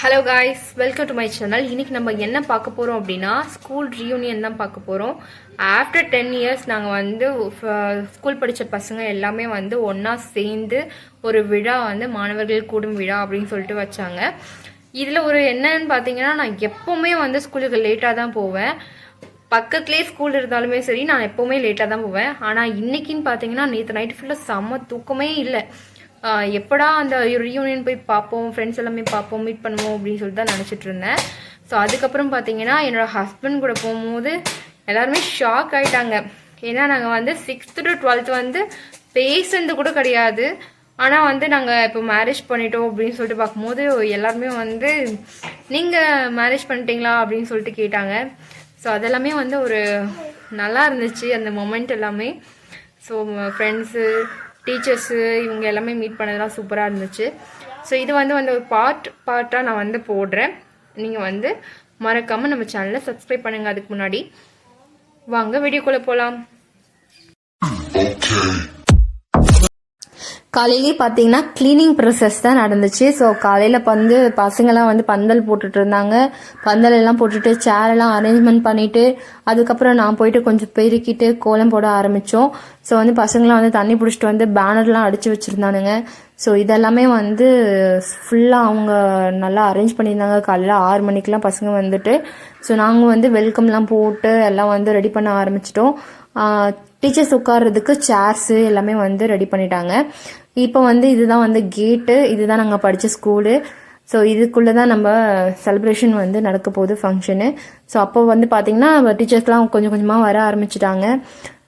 Hello guys welcome to my channel இன்னைக்கு நம்ம என்ன பார்க்க போகிறோம் அப்படின்னா ஸ்கூல் ரீயூனியன் தான் பார்க்க போகிறோம் ஆஃப்டர் டென் இயர்ஸ் நாங்கள் வந்து ஸ்கூல் படித்த பசங்க எல்லாமே வந்து ஒன்றா சேர்ந்து ஒரு விழா வந்து மாணவர்கள் கூடும் விழா அப்படின்னு சொல்லிட்டு வச்சாங்க. இதில் ஒரு என்னன்னு பார்த்தீங்கன்னா நான் எப்போவுமே வந்து ஸ்கூலுக்கு லேட்டாக தான் போவேன். பக்கத்துலேயே ஸ்கூல் இருந்தாலுமே சரி நான் எப்போவுமே லேட்டாக தான் போவேன். ஆனால் இன்றைக்கின்னு பார்த்தீங்கன்னா நேற்று நைட்டு ஃபுல்லாக செம்ம தூக்கமே இல்லை. எப்படா அந்த ரியூனியன் போய் பார்ப்போம் ஃப்ரெண்ட்ஸ் எல்லாமே பார்ப்போம் மீட் பண்ணுவோம் அப்படின்னு சொல்லிட்டு தான் நினச்சிட்டு இருந்தேன். ஸோ அதுக்கப்புறம் பார்த்தீங்கன்னா என்னோட ஹஸ்பண்ட் கூட போகும்போது எல்லாருமே ஷாக் ஆகிட்டாங்க ஏன்னா நாங்கள் வந்து சிக்ஸ்த்து டு டுவெல்த் வந்து பேசுனது கூட கிடையாது. ஆனால் வந்து நாங்கள் இப்போ மேரேஜ் பண்ணிட்டோம் அப்படின்னு சொல்லிட்டு பார்க்கும்போது எல்லாருமே வந்து நீங்கள் மேரேஜ் பண்ணிட்டீங்களா? அப்படின்னு சொல்லிட்டு கேட்டாங்க. ஸோ அதெல்லாமே வந்து ஒரு நல்லா இருந்துச்சு அந்த மொமெண்ட் எல்லாமே. ஸோ ஃப்ரெண்ட்ஸு டீச்சர்ஸு இவங்க எல்லாமே மீட் பண்ணதெல்லாம் சூப்பராக இருந்துச்சு. ஸோ இது வந்து வந்து ஒரு பார்ட் பார்ட்டாக நான் வந்து போடுறேன். நீங்கள் வந்து மறக்காமல் நம்ம சேனலை சப்ஸ்கிரைப் பண்ணுங்கள் அதுக்கு முன்னாடி வாங்க வீடியோக்குள்ளே போகலாம் காலையிலே பார்த்தீங்கன்னா க்ளீனிங் ப்ரொசஸ் தான் நடந்துச்சு. ஸோ காலையில் வந்து பசங்கள்லாம் வந்து பந்தல் போட்டுட்டு இருந்தாங்க. பந்தல் எல்லாம் போட்டுட்டு சேரெல்லாம் அரேஞ்ச்மெண்ட் பண்ணிட்டு அதுக்கப்புறம் நான் போயிட்டு கொஞ்சம் பெருக்கிட்டு கோலம் போட ஆரம்பித்தோம் ஸோ வந்து பசங்களாம் வந்து தண்ணி பிடிச்சிட்டு வந்து பேனர்லாம் அடித்து வச்சுருந்தானுங்க. ஸோ இதெல்லாமே வந்து ஃபுல்லாக அவங்க நல்லா அரேஞ்ச் பண்ணியிருந்தாங்க. காலையில் ஆறு மணிக்கெலாம் பசங்க வந்துட்டு. ஸோ நாங்கள் வந்து வெல்கம்லாம் போட்டு எல்லாம் வந்து ரெடி பண்ண ஆரம்பிச்சிட்டோம். டீச்சர்ஸ் உட்கார்றதுக்கு சேர்ஸு எல்லாமே வந்து ரெடி பண்ணிட்டாங்க. இப்போ வந்து இதுதான் வந்து கேட்டு இதுதான் நாங்கள் படித்த ஸ்கூலு ஸோ இதுக்குள்ளே தான் நம்ம செலிப்ரேஷன் வந்து நடக்க போகுது ஃபங்க்ஷனு ஸோ அப்போ வந்து பார்த்தீங்கன்னா டீச்சர்ஸ்லாம் கொஞ்சம் கொஞ்சமாக வர ஆரம்பிச்சிட்டாங்க.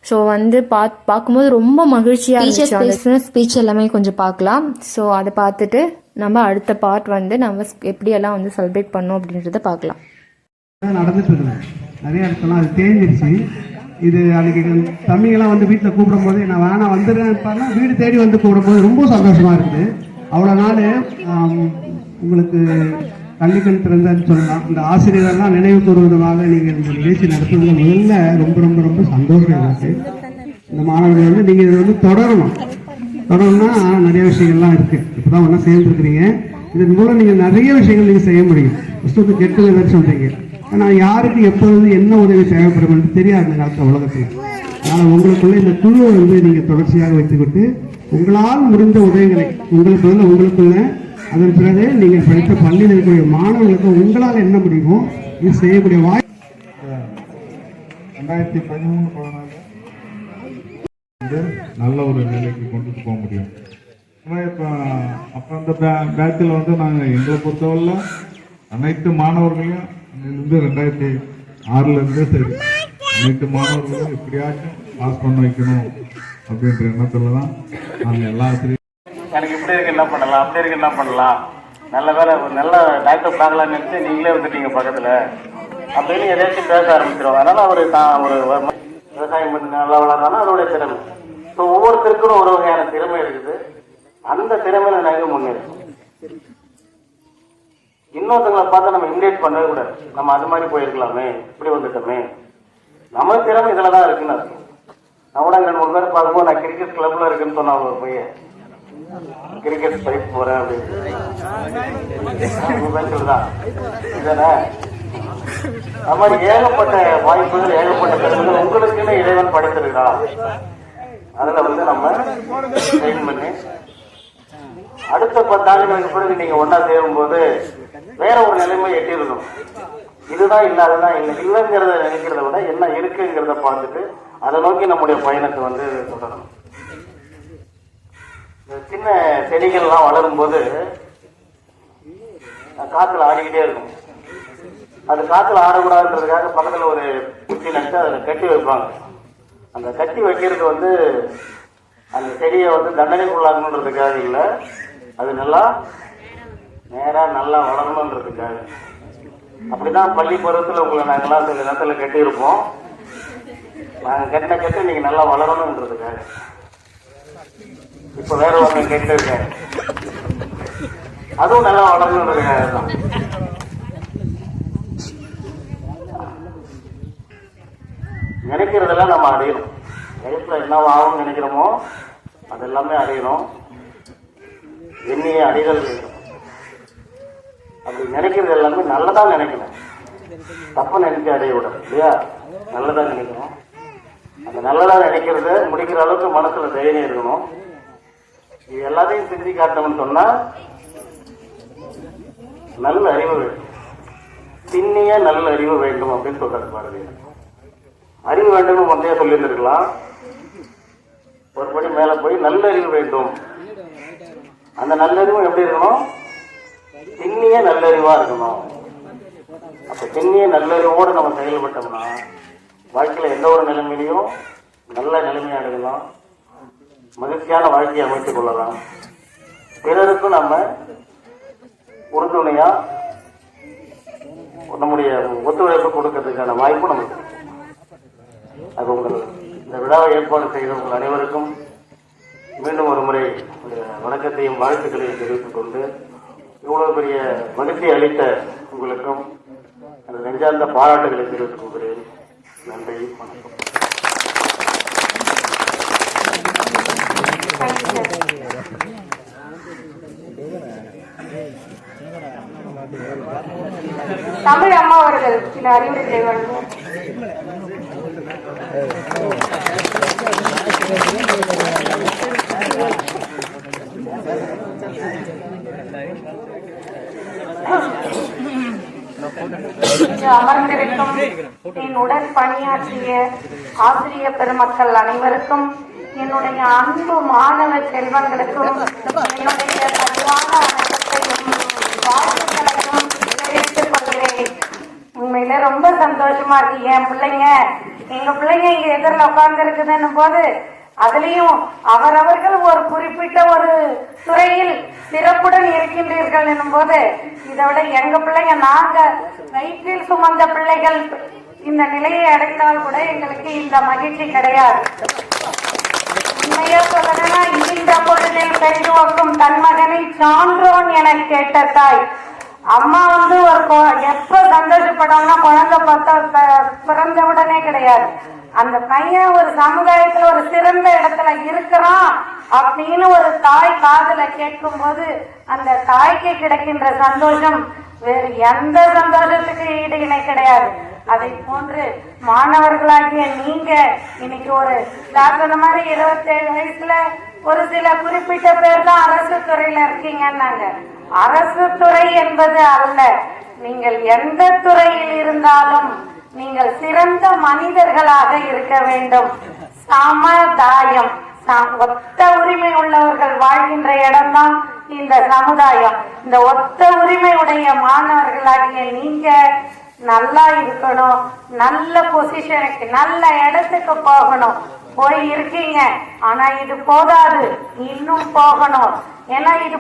ஸோ வந்து பா பார்க்கும்போது ரொம்ப மகிழ்ச்சியாக இருந்துச்சு ஸ்பீச் எல்லாமே கொஞ்சம் பார்க்கலாம் ஸோ அதை பார்த்துட்டு நம்ம அடுத்த பார்ட் வந்து நம்ம எப்படியெல்லாம் வந்து செலிப்ரேட் பண்ணோம் அப்படின்றத பார்க்கலாம் நடந்துட்டு இருந்தேன் நிறைய இடத்துலாம் அது தேஞ்சிருச்சு. இது அன்னைக்கு தம்பிங்கெல்லாம் வந்து வீட்டில் கூப்பிடும் போது நான் வேணாம் வந்துடுறேன் வீடு தேடி வந்து கூப்பிடும் போது ரொம்ப சந்தோஷமா இருக்குது. அவ்வளோ நாள் உங்களுக்கு கல்விக்கண் திறந்தன்னு சொல்லலாம். இந்த ஆசிரியரெல்லாம் நினைவு கூறுவதனால நீங்கள் இந்த நிகழ்ச்சி நடத்துவதில் முதல்ல ரொம்ப ரொம்ப ரொம்ப சந்தோஷம் எனக்கு இந்த மாணவர்கள் வந்து நீங்கள் இதை வந்து தொடரணும். தொடரணும்னா நிறைய விஷயங்கள்லாம் இருக்குது இப்போ தான் ஒன்றா சேர்ந்துருக்குறீங்க. இதன் மூலம் நீங்கள் நிறைய விஷயங்கள் நீங்கள் செய்ய முடியும். புஸ்தகத்துக்கு எட்டு வேறு சொல்றீங்க. ஆனால் யாருக்கு எப்பொழுது என்ன உதவி தேவைப்படும் என்று தெரியாது இந்த காலத்தில் உலகத்தில். அதனால் உங்களுக்குள்ள இந்த குழுவை வந்து நீங்கள் தொடர்ச்சியாக வைத்துக்கிட்டு உங்களால் முடிந்த உதவிகளை உங்களுக்கு வந்து உங்களுக்குள்ள அதன் பிறகு நீங்கள் படித்த பள்ளியில் இருக்கக்கூடிய மாணவர்களுக்கு உங்களால் என்ன முடியுமோ இது செய்யக்கூடிய வாய் ரெண்டாயிரத்தி பதிமூணு பதினாலு. வந்து நல்ல ஒரு நிலைக்கு கொண்டுட்டு போக முடியும். இப்போ அப்புறம் அந்த பே- பேட்சில் வந்து நாங்கள் எங்களை பொறுத்தவரையில் அனைத்து மாணவர்களையும் இருந்து ரெண்டாயிரத்தி ஆறுல இருந்தே சரி. அனைத்து மாணவர்களும் எப்படியாச்சும் பாஸ் பண்ண வைக்கணும் அப்படின்ற எண்ணத்துல தான் நாங்கள் எல்லா ஆசிரியர் எனக்கு இப்படி இருக்கு என்ன பண்ணலாம் அப்படி இருக்கு என்ன பண்ணலாம். நல்ல வேலை ஒரு நல்ல டாக்டர் பார்க்கலாம்னு நினைச்சு நீங்களே வந்துட்டீங்க பக்கத்துல. அப்படின்னு எதாச்சும் பேச ஆரம்பிச்சிடும் அதனால அவரு தான் ஒரு விவசாயம் பண்ணி நல்லா வளர்றானா அதோடைய திறமை. ஸோ ஒவ்வொருத்தருக்கும் ஒரு வகையான திறமை இருக்குது. அந்த திறமையில நாங்கள் முன்னேறோம். இன்னொருத்தங்களை பார்த்து நம்ம இமிடேட் பண்ணவே கூடாது. நம்ம அது மாதிரி போயிருக்கலாமே இப்படி வந்துட்டோமே. நம்ம திறமை இதுல தான் இருக்குன்னு அர்த்தம். நான் கூட ரெண்டு மூணு பேர் பார்க்கும்போது நான் கிரிக்கெட் கிளப்ல இருக்குன்னு சொன்ன போய் கிரிக்கெட் பைப் போறேன் அப்படின்னு. உங்க இதானே அது மாதிரி ஏகப்பட்ட வாய்ப்புகள் ஏகப்பட்ட கருத்துகள் உங்களுக்குன்னு இறைவன் படைத்திருக்கா அதுல வந்து நம்ம ட்ரெயின் பண்ணி அடுத்த பத்து ஆண்டுகளுக்கு பிறகு நீங்க ஒன்னா சேரும்போது வேற ஒரு நிலைமை எட்டியிருக்கணும் இதுதான் இல்லாததான் இல்லை. இல்லைங்கிறத நினைக்கிறத விட என்ன இருக்குங்கிறத பார்த்துட்டு அதை நோக்கி நம்முடைய பயணத்தை வந்து தொடரணும். இந்த சின்ன செடிகள்லாம் வளரும் போது காத்துல ஆடிக்கிட்டே இருக்கும். அது காத்துல ஆடக்கூடாதுன்றதுக்காக பக்கத்துல ஒரு குச்சி நட்டு அதில் கட்டி வைப்பாங்க. அந்த கட்டி வைக்கிறது வந்து அந்த செடியை வந்து தண்டனைக்குள்ளாகணுன்றதுக்காக இல்லை. அது நல்லா நேரா நல்லா வளரணுன்றதுக்காக அப்படிதான் பள்ளி பருவத்தில் உங்களை நாங்கெல்லாம் சில நேரத்தில் கட்டியிருப்போம். நாங்க கட்டின கட்டு நீங்க நல்லா வளரணுன்றதுக்காக இப்ப வேற ஒருத்தன் கேட்டிருக்கேன் அதுவும் நல்லா வளரணுன்றதுக்காக தான். நினைக்கிறதெல்லாம் நம்ம அடையணும். லைஃப்ல என்ன ஆகும்னு நினைக்கிறோமோ அதெல்லாமே அடையணும். எண்ணியை அடிகள் அப்படி நினைக்கிறது எல்லாமே நல்லதா நினைக்கணும். தப்பு நினைக்க அடையவிடும் இல்லையா? நல்லதா நினைக்கணும். அந்த நல்லதா நினைக்கிறத முடிக்கிற அளவுக்கு மனசுல தைரியம் இருக்கணும். இது எல்லாத்தையும் செஞ்சு காட்டணும்னு சொன்னா நல்ல அறிவு வேண்டும். சின்னிய நல்ல அறிவு வேண்டும் அப்படின்னு சொல்றாரு பாரதியார் அறிவு வேண்டும் முந்தைய சொல்லியிருந்திருக்கலாம். ஒரு படி மேல போய் நல்ல அறிவு வேண்டும். அந்த நல்லறிவும் எப்படி இருக்கணும்? திண்ணிய நல்லறிவா இருக்கணும். அப்ப திண்ணிய நல்லறிவோடு நம்ம செயல்பட்டோம்னா வாழ்க்கையில எந்த ஒரு நிலைமையிலையும் நல்ல நிலைமையை அடையலாம் மகிழ்ச்சியான வாழ்க்கையை அமைத்துக் கொள்ளலாம். பிறருக்கும் நம்ம உறுதுணையா நம்முடைய ஒத்துழைப்பு கொடுக்கறதுக்கான வாய்ப்பு நமக்கு. அது உங்கள் இந்த விழாவை ஏற்பாடு செய்த உங்கள் அனைவருக்கும் மீண்டும் ஒரு முறை வணக்கத்தையும் வாழ்த்துக்களையும் தெரிவித்துக் கொண்டு இவ்வளவு பெரிய மகிழ்ச்சி அளித்த உங்களுக்கும் அந்த நெஞ்சார்ந்த பாராட்டுகளை தெரிவித்துக் கொள்கிறேன். நன்றி வணக்கம். தமிழ் அம்மா அவர்கள் சில அறிவுரைகளை வழங்குவோம் அமர்ந்திருக்கும் என் பணியாற்றிய ஆசிரிய பெருமக்கள் அனைவருக்கும் என்னுடைய அன்பு மாணவ செல்வங்களுக்கும் என்னுடைய பணிவான வணக்கத்தையும் வாழ்த்துக்களையும் தெரிவித்துக் கொள்கிறேன். உண்மையில ரொம்ப சந்தோஷமா இருக்கு. என் பிள்ளைங்க எங்க பிள்ளைங்க இங்க எதிரில் உட்கார்ந்து இருக்குதுன்னு போது அதுலேயும் அவரவர்கள் ஒரு குறிப்பிட்ட ஒரு துறையில் சிறப்புடன் இருக்கின்றீர்கள் என்னும் போது இதை விட எங்க பிள்ளைங்க நாங்க வயிற்றில் சுமந்த பிள்ளைகள் இந்த நிலையை அடைந்தால் கூட எங்களுக்கு இந்த மகிழ்ச்சி கிடையாது. உண்மையா சொல்லணும்னா இந்த பொழுதில் பெற்றுவக்கும் தன் மகனை சான்றோன் என கேட்ட தாய். அம்மா வந்து ஒரு எப்ப சந்தோஷப்படாமனா குழந்தை பார்த்தா ப- பிறந்த உடனே கிடையாது. அந்த பையன் ஒரு சமுதாயத்துல ஒரு சிறந்த இடத்துல இருக்கிறான் அப்படின்னு ஒரு தாய் காதல கேட்கும் போது அந்த தாய்க்கு கிடைக்கின்ற சந்தோஷம் வேறு எந்த சந்தோஷத்துக்கு ஈடு இணை கிடையாது. அதை போன்று மாணவர்களாகிய நீங்க இன்னைக்கு ஒரு நான் சொன்ன மாதிரி இருபத்தேழு வயசுல ஒரு சில குறிப்பிட்ட பேர் தான் அரசு துறையில இருக்கீங்கன்னாங்க. அரசு துறை என்பது அல்ல. நீங்கள் எந்த துறையில் இருந்தாலும் நீங்கள் சிறந்த மனிதர்களாக இருக்க வேண்டும். சமதாயம் ச- ஒத்த உரிமை உள்ளவர்கள் வாழ்கின்ற இடம்தான் இந்த சமுதாயம். இந்த ஒத்த உரிமை உடைய மாணவர்களாகிய நீங்க நல்லா இருக்கணும் நல்ல பொசிஷனுக்கு நல்ல இடத்துக்கு போகணும். போய் இருக்கீங்க ஆனா இது போதாது. இன்னும் போகணும். ஏன்னா இது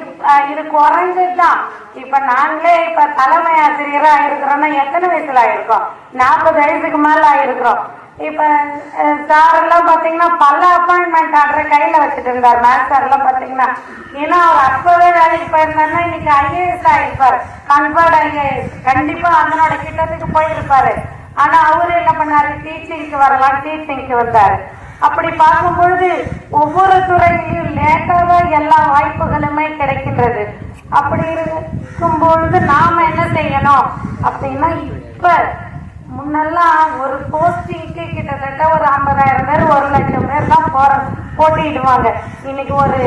இது குறைஞ்சதுதான். இப்ப நாங்களே இப்ப தலைமை ஆசிரியரா இருக்கிறோம்னா எத்தனை வயசுல ஆயிருக்கோம்? நாற்பது வயசுக்கு மேல ஆயிருக்கிறோம். இப்ப சார் எல்லாம் பாத்தீங்கன்னா பல அப்பாயின்மெண்ட் ஆர்டர் கையில வச்சுட்டு இருந்தார். மேத்ஸ் சார் எல்லாம் பாத்தீங்கன்னா. ஏன்னா அவர் அப்பவே வேலைக்கு போயிருந்தாருன்னா இன்னைக்கு ஐஏஎஸ் ஆயிருப்பாரு. கன்வர்ட் ஐஏஎஸ் கண்டிப்பா அதனோட கிட்டத்துக்கு போயிருப்பாரு. ஆனா அவரு என்ன பண்ணாரு? டீச்சிங்க்கு வரலாம் டீச்சிங்க்கு வந்தாரு. அப்படி பார்க்கும்பொழுது ஒவ்வொரு துறையிலையும் லேட்டாக எல்லா வாய்ப்புகளுமே கிடைக்கின்றது. அப்படி இருக்கும் பொழுது நாம என்ன செய்யணும்? அப்படின்னா இப்ப முன்னெல்லாம் ஒரு போஸ்டிங்க்கு கிட்டத்தட்ட ஒரு ஐம்பதாயிரம் பேர் ஒரு லட்சம் பேர் தான் போற போட்டிடுவாங்க இன்னைக்கு ஒரு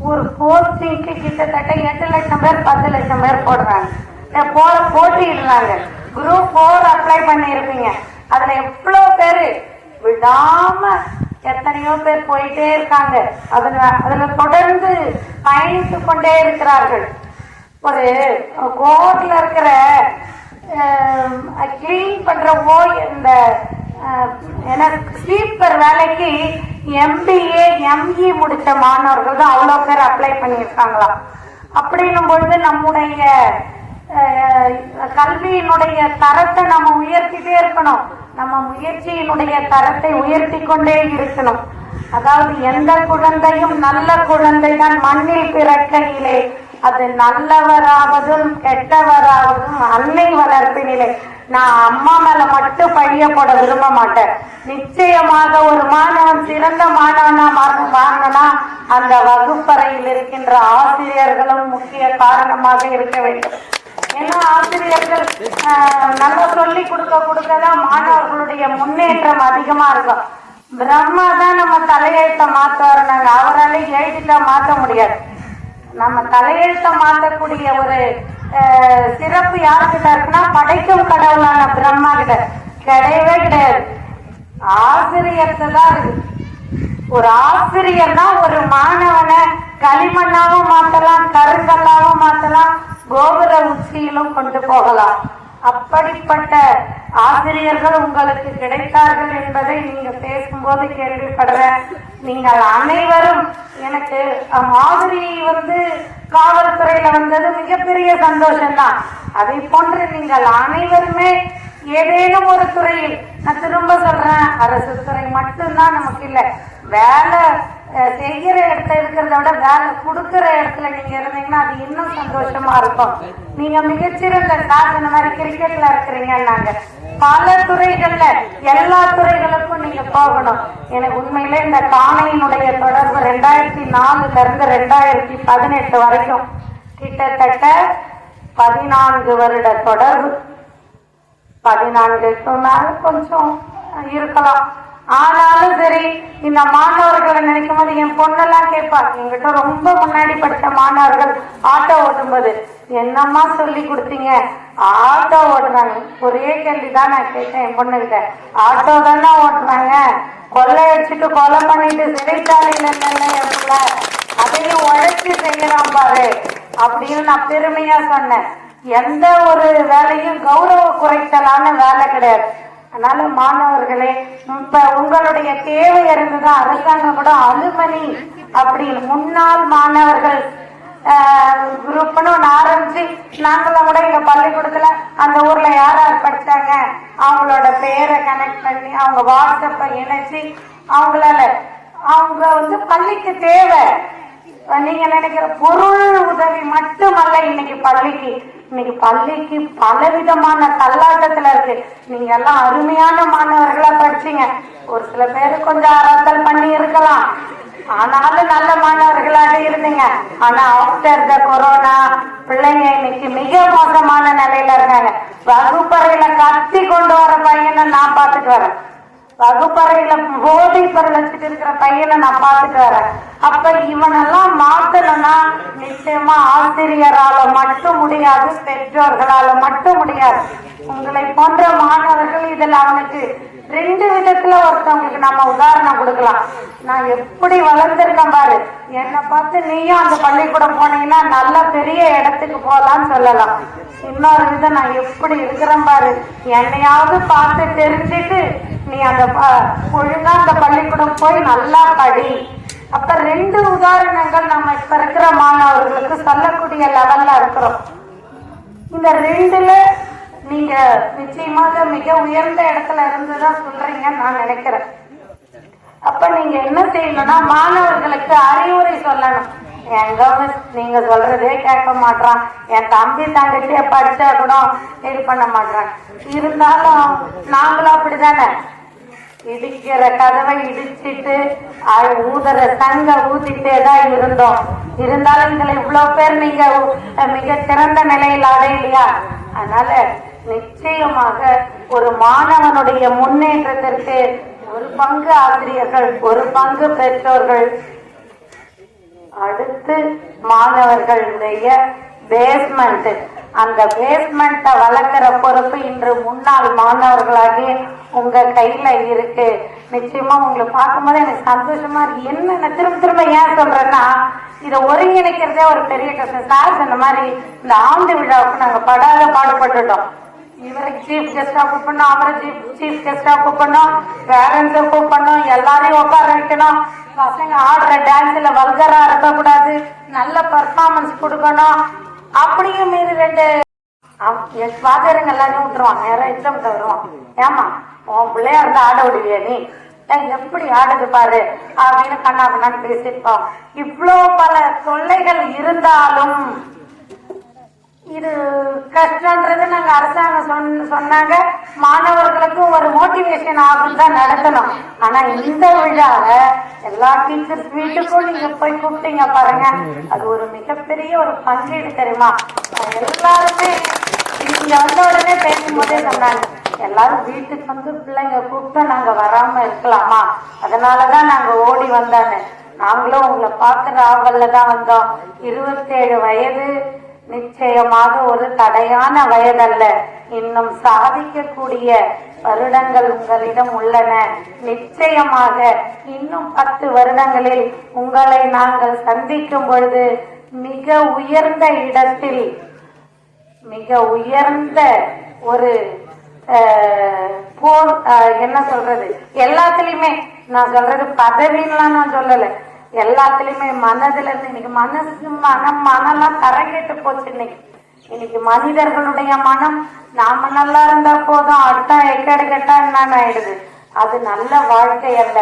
ஒரு போஸ்டிங்க்கு கிட்டத்தட்ட எட்டு லட்சம் பேர் பத்து லட்சம் பேர் போடுறாங்க. அஹ் போற போட்டியிடுறாங்க. குரூப் ஃபோர் அப்ளை பண்ணியிருப்பீங்க. அதுல எவ்வளவு பேரு விடாம எத்தனையோ பேர் போயிட்டே இருக்காங்க. அதுல அதுல தொடர்ந்து பயணித்து கொண்டே இருக்கிறார்கள். ஒரு கோர்ட்ல இருக்கிற கிளீன் பண்ணுற ஓய் இந்த எனக்கு ஸ்லீப்பர் வேலைக்கு எம்பிஏ எம்இ முடித்த மாணவர்கள் தான் அவ்வளோ பேர் அப்ளை பண்ணியிருக்காங்களாம் அப்படின்னும் பொழுது நம்முடைய கல்வியினுடைய தரத்தை நம்ம உயர்த்திட்டே இருக்கணும். நம்ம முயற்சியினுடைய தரத்தை உயர்த்தி கொண்டே இருக்கணும். அதாவது எந்த குழந்தையும் நல்ல குழந்தை தான் மண்ணில் பிறக்கையிலே. அது நல்லவராவதும் கெட்டவராவதும் அன்னை வளர்ப்பினிலே. நான் அம்மா மேல மட்டும் பழியப்பட விரும்ப மாட்டேன். நிச்சயமாக ஒரு மாணவன் சிறந்த மாணவனா மாறும் வாங்கினா அந்த வகுப்பறையில் இருக்கின்ற ஆசிரியர்களும் முக்கிய காரணமாக இருக்க வேண்டும். ஏன்னா ஆசிரியர்கள் நல்லா சொல்லி கொடுக்க கொடுக்க தான் மாணவர்களுடைய முன்னேற்றம் அதிகமா இருக்கும். பிரம்மா தான் நம்ம தலையெழுத்த மாத்துவாரு நாங்க அவரால் எழுதிட்டா மாத்த முடியாது. நம்ம தலையெழுத்த மாற்றக்கூடிய ஒரு சிறப்பு யாருக்கிட்ட இருக்குன்னா படைக்கும் கடவுளான பிரம்மா கிட்ட. கிடையவே கிடையாது. ஆசிரியர்கிட்ட தான் இருக்கு ஒரு ஆசிரியர் தான் ஒரு மாணவனை களிமண்ணாவும் மாத்தலாம் கருங்கல்லாவும் மாத்தலாம் கோபுர உச்சியிலும் கொண்டு போகலாம். அப்படிப்பட்ட ஆசிரியர்கள் உங்களுக்கு கிடைத்தார்கள் என்பதை நீங்க பேசும்போது கேள்விப்படுறேன். நீங்கள் அனைவரும் எனக்கு மாதிரி வந்து காவல்துறையில வந்தது மிகப்பெரிய சந்தோஷம்தான். அதை போன்று நீங்கள் அனைவருமே ஏதேனும் ஒரு துறையில் நான் திரும்ப சொல்றேன் அரசு துறை மட்டும்தான் நமக்கு இல்லை. வேலை செய்கிற செய்யற இடத்துல இருக்கிறத விட வேலை கொடுக்கிற இடத்துல நீங்க இருந்தீங்கன்னா அது இன்னும் சந்தோஷமா இருக்கும். நீங்க மிகச்சிறந்த சார் இந்த மாதிரி கிரிக்கெட்ல இருக்கிறீங்கன்னாங்க. பல துறைகள்ல எல்லா துறைகளுக்கும் நீங்க போகணும். எனக்கு உண்மையில இந்த காணையினுடைய தொடர்பு ரெண்டாயிரத்தி நாலுல இருந்து ரெண்டாயிரத்தி பதினெட்டு வரைக்கும் கிட்டத்தட்ட பதினான்கு வருட தொடர்பு. பதினான்குக்கு மேல கொஞ்சம் இருக்கலாம். ஆனாலும் சரி இந்த மாணவர்களை நினைக்கும் போது என் பொண்ணெல்லாம் கேட்பா என்கிட்ட ரொம்ப முன்னாடி படித்த மாணவர்கள் ஆட்டோ ஓட்டும்போது என்னம்மா சொல்லி கொடுத்தீங்க? ஆட்டோ ஓட்டுனாங்க. ஒரே கேள்விதான் நான் கேட்டேன் என் பொண்ணுகிட்ட. ஆட்டோ தானே ஓட்டுனாங்க. கொள்ளை அடிச்சுட்டு கொலை பண்ணிட்டு சிறைச்சாலையில் இல்லைல்ல என் அதையும் உழைச்சி செய்யலாம் பாரு. அப்படின்னு நான் பெருமையா சொன்னேன். எந்த ஒரு வேலையும் கௌரவ குறைத்தலான வேலை கிடையாது. அதனால மாணவர்களே இப்ப உங்களுடைய தேவை அறிந்துதான் அரசாங்கம் கூட அலுமணி அப்படின்னு முன்னாள் மாணவர்கள் குரூப்னு ஒன்று ஆரம்பிச்சு நாங்களும் கூட எங்க பள்ளிக்கூடத்துல அந்த ஊர்ல யார் யார் படிச்சாங்க அவங்களோட பேரை கனெக்ட் பண்ணி அவங்க வாட்ஸ்அப்பை இணைச்சு அவங்களால அவங்க வந்து பள்ளிக்கு தேவை. நீங்க நினைக்கிற பொருள் உதவி மட்டுமல்ல இன்னைக்கு பள்ளிக்கு. இன்னைக்கு பள்ளிக்கு பலவிதமான தள்ளாட்டத்துல இருக்கு. நீங்க எல்லாம் அருமையான மாணவர்களா படிச்சீங்க. ஒரு சில பேர் கொஞ்சம் அரசல் பண்ணி இருக்கலாம். ஆனாலும் நல்ல மாணவர்களாக இருந்தீங்க. ஆனா ஆஃப்டர் த கொரோனா பிள்ளைங்க இன்னைக்கு மிக மோசமான நிலையில இருக்காங்க. வகுப்பறையில கத்தி கொண்டு வர பையனை நான் பார்த்துட்டு வரேன். வகுப்பறையில போதை பொருள் வச்சுட்டு இருக்கிற பையனை நான் பார்த்துட்டு வரேன். அப்ப இவனெல்லாம் மாத்தணும்னா நிச்சயமா ஆசிரியரால மட்டும் முடியாது பெற்றோர்களால மட்டும் முடியாது. உங்களை போன்ற மாணவர்கள் இதுல அவனுக்கு ரெண்டு விதத்துல ஒருத்தவங்களுக்கு நம்ம உதாரணம் கொடுக்கலாம். நான் எப்படி வளர்ந்துருக்கேன் பாரு. என்னை பார்த்து நீயும் அந்த பள்ளிக்கூடம் போனீங்கன்னா நல்ல பெரிய இடத்துக்கு போகலான்னு சொல்லலாம். இன்னொரு விதம் நான் எப்படி இருக்கிறேன் பாரு. என்னையாவது பார்த்து தெரிஞ்சுட்டு நீ அந்த ஒழுங்கா அந்த பள்ளிக்கூடம் போய் நல்லா படி. அப்ப ரெண்டு உதாரணங்கள் நம்ம இப்ப இருக்கிற மாணவர்களுக்கு சொல்லக்கூடிய லெவல்ல இருக்கிறோம். இந்த ரெண்டுல நீங்க நிச்சயமாக மிக உயர்ந்த இடத்துல இருந்துதான் சொல்றீங்கன்னு நான் நினைக்கிறேன். அப்ப நீங்க என்ன செய்யணும்னா மாணவர்களுக்கு அறிவுரை சொல்லணும். எங்க நீங்க சொல்றதே கேட்க மாட்டான் என் தம்பி தங்கச்சிய படிச்சா கூட இது பண்ண மாட்டான் இருந்தாலும் நாங்களும் அப்படிதானே. இடிக்கிற கதவை இடிச்சிட்டு அது ஊதுற தங்க ஊதிட்டே தான் இருந்தோம். இருந்தாலும் இதுல இவ்வளவு பேர் நீங்க மிக சிறந்த நிலையில் அடையலையா அதனால நிச்சயமாக ஒரு மாணவனுடைய முன்னேற்றத்திற்கு ஒரு பங்கு ஆசிரியர்கள் ஒரு பங்கு பெற்றோர்கள். அடுத்து மாணவர்களுடைய பேஸ்மெண்ட் அந்த பேஸ்மெண்ட்டை வளர்க்கிற பொறுப்பு இன்று முன்னாள் மாணவர்களாகி உங்க கையில இருக்கு. நிச்சயமா உங்களை பார்க்கும்போது எனக்கு சந்தோஷமா இருக்கு. என்ன திரும்ப திரும்ப ஏன் சொல்றேன்னா இதை ஒருங்கிணைக்கிறதே ஒரு பெரிய கஷ்டம். சார் இந்த மாதிரி இந்த ஆண்டு விழாவுக்கு நாங்க படாத பாடுபட்டுட்டோம். இவரை சீஃப் கெஸ்டா கூப்பிடணும் அவரை சீஃப் சீஃப் கெஸ்டா கூப்பிடணும். பேரண்ட்ஸை கூப்பிடணும் எல்லாரையும் உட்கார வைக்கணும். பசங்க ஆடுற டான்ஸ்ல வல்கரா இருக்கக்கூடாது. நல்ல பர்ஃபார்மன்ஸ் கொடுக்கணும். அப்படியும் மீறி ரெண்டு வாத்தியாரங்க எல்லாரையும் விட்டுருவாங்க. யாரும் எக்ஸாம் தருவான் ஏமா உன் பிள்ளையா இருந்தா ஆட விடுவியா நீ? எப்படி ஆடுது பாரு? அப்படின்னு கண்ணா கண்ணான்னு பேசியிருப்போம். இவ்வளோ பல தொல்லைகள் இருந்தாலும் இது கஷ்டன்றது நாங்க அரசாங்கம் சொன்னாங்க. மாணவர்களுக்கும் ஒரு மோட்டிவேஷன் ஆகும் தான் நடத்தணும். ஆனா இந்த விழாவை எல்லா டீச்சர்ஸ் வீட்டுக்கும் நீங்க போய் கூப்பிட்டீங்க பாருங்க. அது ஒரு மிகப்பெரிய ஒரு பங்கீடு தெரியுமா? எல்லாருமே இங்க வந்த உடனே பேசும்போதே சொன்னாங்க எல்லாரும் வீட்டுக்கு வந்து பிள்ளைங்க கூப்பிட்டா நாங்க வராம இருக்கலாமா? அதனாலதான் நாங்க ஓடி வந்தானு நாங்களும் உங்களை பார்க்கிற ஆவல்ல தான் வந்தோம். இருபத்தேழு வயது நிச்சயமாக ஒரு தடையான வயதல்ல. இன்னும் சாதிக்கக்கூடிய வருடங்கள் உங்களிடம் உள்ளன. நிச்சயமாக இன்னும் பத்து வருடங்களில் உங்களை நாங்கள் சந்திக்கும் பொழுது மிக உயர்ந்த இடத்தில் மிக உயர்ந்த ஒரு போர் என்ன சொல்றது? எல்லாத்துலயுமே நான் சொல்றது பதவின்லாம் நான் சொல்லலை. எல்லாத்துலயுமே மனதுல இருந்து இன்னைக்கு மனசு மனம் மனம்லாம் கரங்கெட்டு போச்சு இன்னைக்கு. இன்னைக்கு மனிதர்களுடைய மனம் நாம நல்லா இருந்தா போதும் அடுத்த எக்கேடு கெட்டா என்னன்னு ஆயிடுது. அது நல்ல வாழ்க்கை அல்ல.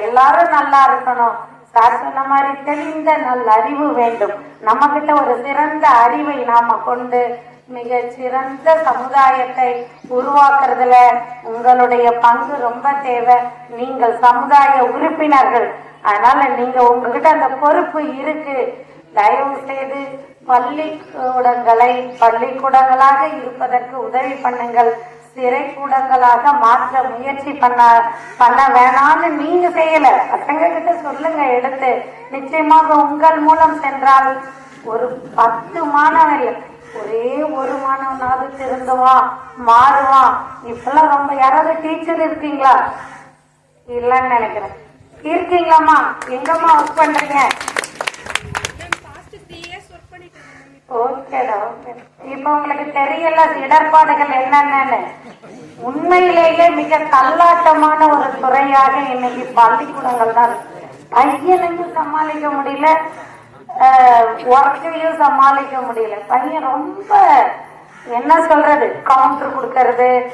எல்லாரும் நல்லா இருக்கணும். சார் சொன்ன மாதிரி தெளிந்த நல்ல அறிவு வேண்டும். நம்ம கிட்ட ஒரு சிறந்த அறிவை நாம கொண்டு மிக சிறந்த சமுதாயத்தை உருவாக்குறதுல உங்களுடைய பங்கு ரொம்ப தேவை. நீங்கள் சமுதாய உறுப்பினர்கள். அதனால நீங்க உங்ககிட்ட அந்த பொறுப்பு இருக்கு. தயவு செய்து பள்ளிக்கூடங்களை பள்ளிக்கூடங்களாக இருப்பதற்கு உதவி பண்ணுங்கள். சிறை கூடங்களாக மாற்ற முயற்சி பண்ண பண்ண வேணாம்னு நீங்க செய்யல. பசங்க கிட்ட சொல்லுங்க எடுத்து. நிச்சயமாக உங்கள் மூலம் சென்றால் ஒரு பத்து மாணவர்கள் ஒரே ஒரு மாணவனாவது திருந்துவான் மாறுவான் இப்பெல்லாம் ரொம்ப யாராவது டீச்சர் இருக்கீங்களா? இல்லைன்னு நினைக்கிறேன். இருக்கீங்களாம்மா? எங்கம்மா ஒர்க் பண்றீங்க? ஓகேடா ஓகே இப்ப உங்களுக்கு தெரியல இடர்பாடுகள் என்னென்னு உண்மையிலேயே மிக தள்ளாட்டமான ஒரு துறையாக இன்னைக்கு பள்ளிக்கூடங்கள் தான் பையனையும் சமாளிக்க முடியல ஒர்க்கையும் சமாளிக்க முடியல. பையன் ரொம்ப என்ன சொல்றது? கவுண்டர் கொடுக்கறது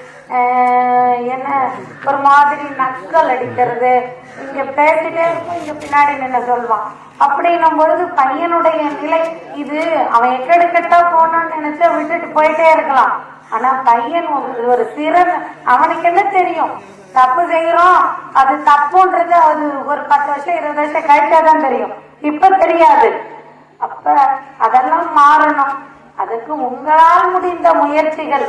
என்ன ஒரு மாதிரி நக்கல் அடிக்கிறது. இங்க பேசிட்டே இருக்கும் இங்க பின்னாடி நின்று சொல்லுவான். அப்படின்னும் பொழுது பையனுடைய நிலை இது. அவன் எக்கெடுக்கட்டா போனான்னு நினைச்சா விட்டுட்டு போயிட்டே இருக்கலாம். ஆனா பையன் ஒரு- ஒரு சிறன் அவனுக்கு என்ன தெரியும்? தப்பு செய்யறோம் அது தப்புன்றது அது ஒரு பத்து வருஷம் இருபது வருஷம் கழிச்சாதான் தெரியும். இப்ப தெரியாது. அப்ப அதெல்லாம் மாறணும். அதுக்கு உங்களால் முடிந்த முயற்சிகள்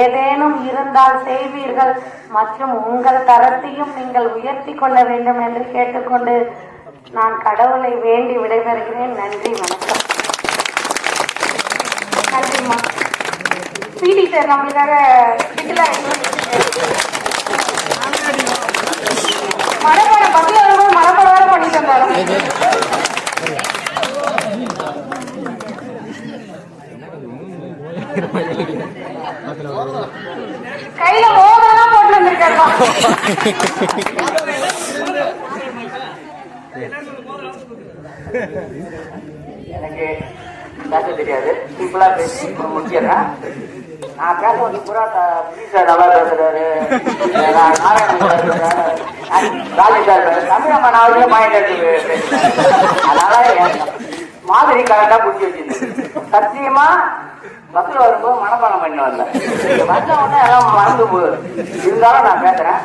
ஏதேனும் இருந்தால் செய்வீர்கள். மற்றும் உங்கள் தரத்தையும் நீங்கள் உயர்த்தி கொள்ள வேண்டும் என்று கேட்டுக்கொண்டு நான் கடவுளை வேண்டி விடைபெறுகிறேன். நன்றி வணக்கம். நன்றிம்மா. பிடி சார் நம்மளுக்காக இதெல்லாம் மலைப்பாடம் வரும்போது மலைப்பாடம் வேற பண்ணி தந்தாரு கையில மோதிரம் போட்டு வந்திருக்காருமா எனக்கு பேச தெரியாது. சிம்பிளா பேசி அப்புறம் முடிச்சிடுறேன். நான் பேச வந்து பூரா ப்ளீஸ் சார் நல்லா பேசுறாரு. நான் நாராயணன் சார் பேசுறாரு. ராஜி சார் பேசுறாரு. தமிழம்மா நான் வந்து பாயிண்ட் அதனால என் மாதிரி கரெக்டா புடிச்சு வச்சிருந்தேன். சத்தியமா பஸ்ல வரும்போது மனப்பாடம் பண்ணி வரல வந்த உடனே எல்லாம் மறந்து போகுது இருந்தாலும் நான் பேசுறேன்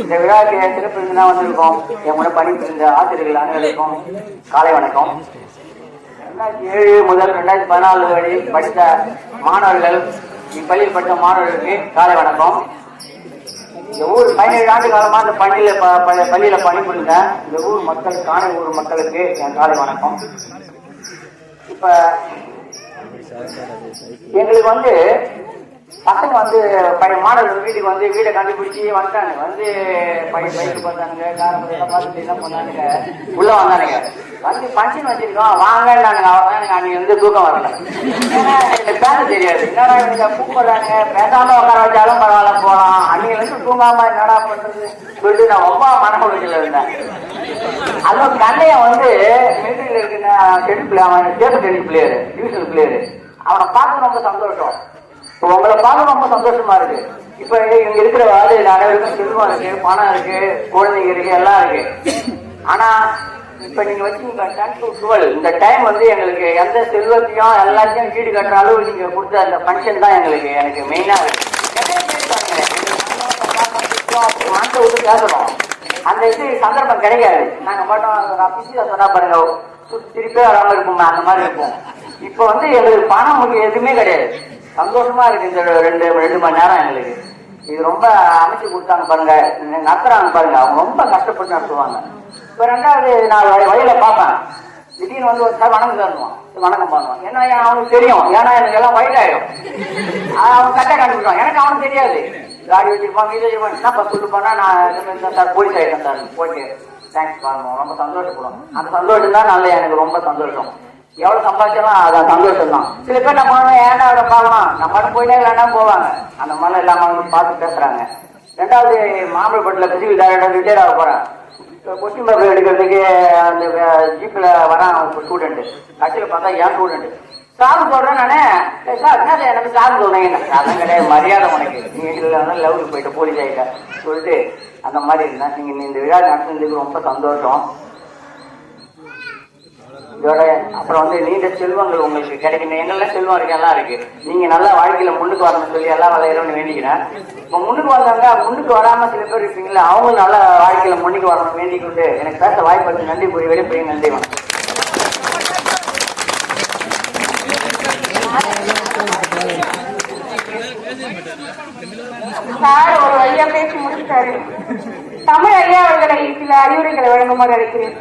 இந்த விழாவுக்கு சிறப்பு விருந்தினா வந்திருக்கோம். என் கூட பணிபுரிந்த ஆசிரியர்கள் அனைவருக்கும் காலை வணக்கம். ரெண்டாயிரத்தி ஏழு முதல் ரெண்டாயிரத்தி பதினாலு வரை படித்த மாணவர்கள் இப்பள்ளியில் படித்த மாணவர்களுக்கு காலை வணக்கம். இந்த ஊர் பதினேழு ஆண்டு காலமா இந்த பள்ளியில ப- பள்ளியில பணிபுரிந்த இந்த ஊர் மக்கள் ஊர் மக்களுக்கு என் காலை வணக்கம். இப்ப எங்களுக்கு வந்து பசங்க வந்து பழைய மாடல் வீட்டுக்கு வந்து வீடை கண்டுபிடிச்சி வந்துட்டாங்க. வந்து பையன் பைக்கு பார்த்தானுங்க காரம் பார்த்துட்டு என்ன பண்ணானுங்க? உள்ள வந்தானுங்க. வந்து பஞ்சன் வச்சிருக்கோம் வாங்கன்னானுங்க அவ்வளவுதான் எனக்கு அன்னைக்கு வந்து தூக்கம் வரல. ஏன்னா எனக்கு பேச தெரியாது. என்னடா கூப்பிடுறாங்க பேசாம உட்கார வச்சாலும் பரவாயில்ல போலாம். அன்னைக்கு வந்து தூங்காம என்னடா பண்றது? சொல்லிட்டு நான் ரொம்ப மன உளைச்சல இருந்தேன். அதுவும் கண்ணைய வந்து மிலிட்டரியில இருக்கிற tent player table tennis player division player. அவனை பார்க்க ரொம்ப சந்தோஷம். இப்போ உங்களை பார்க்க ரொம்ப சந்தோஷமா இருக்கு. இப்ப இங்க இருக்கிற ஆளு அனைவருக்கும் செல்வம் இருக்கு பணம் இருக்கு குழந்தைங்க இருக்கு எல்லாம் இருக்கு. ஆனா இப்ப நீங்க வச்சுங்க இந்த டைம் வந்து எங்களுக்கு எந்த செல்வத்தையும் எல்லாத்தையும் வீடு கட்டுற அளவு நீங்க கொடுத்த அந்த ஃபங்க்ஷன் தான் எங்களுக்கு எனக்கு மெயினா இருக்கு. மனசை விட்டு பேசணும். அந்த இது சந்தர்ப்பம் கிடைக்காது. நாங்க மட்டும் நான் பிஸியா சொன்னா பாருங்க திருப்பி வராமல் இருப்போம் அந்த மாதிரி இருக்கும். இப்ப வந்து எங்களுக்கு பணம் முக்கியம் எதுவுமே கிடையாது. சந்தோஷமா இருக்கு இந்த ரெண்டு ரெண்டு மணி நேரம் எங்களுக்கு. இது ரொம்ப அமைச்சு கொடுத்தாங்க பாருங்க நடத்துறாங்க பாருங்க அவங்க ரொம்ப கஷ்டப்பட்டு நடத்துவாங்க. இப்ப ரெண்டாவது நான் வழி- வழியில பார்ப்பேன். திடீர்னு வந்து ஒரு சார் வணக்கம் தருவான் வணக்கம் பண்ணுவான். ஏன்னா ஏன் அவனுக்கு தெரியும். ஏன்னா எனக்கு எல்லாம் ஒயிட் ஆயிடும் அவன் கரெக்டாக கண்டுபிடிப்பான் எனக்கு அவனுக்கு தெரியாது. காடி வச்சிருப்பான் வீடு வச்சிருப்பான் என்னப்பா சொல்லு நான் சார் போலீஸ் ஆயிட்டேன் சார். ஓகே. தேங்க்ஸ் பண்ணுவோம் ரொம்ப சந்தோஷப்படும் அந்த சந்தோஷம் தான் நல்ல எனக்கு ரொம்ப சந்தோஷம். எவ்வளவு சம்பாதிச்சாலும் அது சந்தோஷம் தான் சில பேர் நம்ம பண்ணுவோம் ஏன்டா அவரை பார்க்கலாம் நம்ம போயிட்டே இல்லைன்னா போவாங்க. அந்த மாதிரி எல்லா அவங்க பார்த்து பேசுறாங்க. ரெண்டாவது மாம்பழப்பட்டில் பிரிவு டேரக்டர் ரிட்டையர் ஆக போறேன். கொஸ்டின் பேப்பர் எடுக்கிறதுக்கு அந்த ஜீப்ல வரான் ஸ்டூடெண்ட் கட்சியில பார்த்தா ஏன் ஸ்டூடெண்ட் சார் போடுறேன் நானே சார் எனக்கு சார் சொல்றீங்க அதான் கிடையாது மரியாதை உனக்கு. நீ இதுல லெவலுக்கு போயிட்டு போலீஸ் ஆகிட்ட. சொல்லிட்டு அந்த மாதிரி இருந்தேன். நீங்க இந்த விழா நடத்துனதுக்கு ரொம்ப சந்தோஷம். இதோட அப்புறம் வந்து நீண்ட செல்வங்கள் உங்களுக்கு கிடைக்கணும். எங்கெல்லாம் செல்வம் இருக்கு எல்லாம் இருக்கு. நீங்க நல்லா வாழ்க்கையில முன்னுக்கு வரணும்னு சொல்லி எல்லாம் வளையணும்னு வேண்டிக்கிறேன். இப்ப முன்னுக்கு வந்தாங்க முன்னுக்கு வராம சில பேர் இருப்பீங்களா அவங்களும் நல்லா வாழ்க்கையில முன்னுக்கு வரணும்னு வேண்டிக் கொண்டு எனக்கு பேச வாய்ப்பு நன்றி கூறி வெளியே நன்றி சார் ஒரு வழியா பேசி முடிச்சிட்டாரு. தமிழ் ஐயா அவர்களை சில அறிவுரைகளை வழங்குமாறு அழைக்கிறேன்.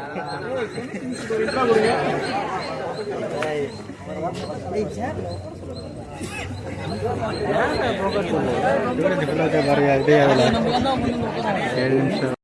ஏழு நிமிஷம்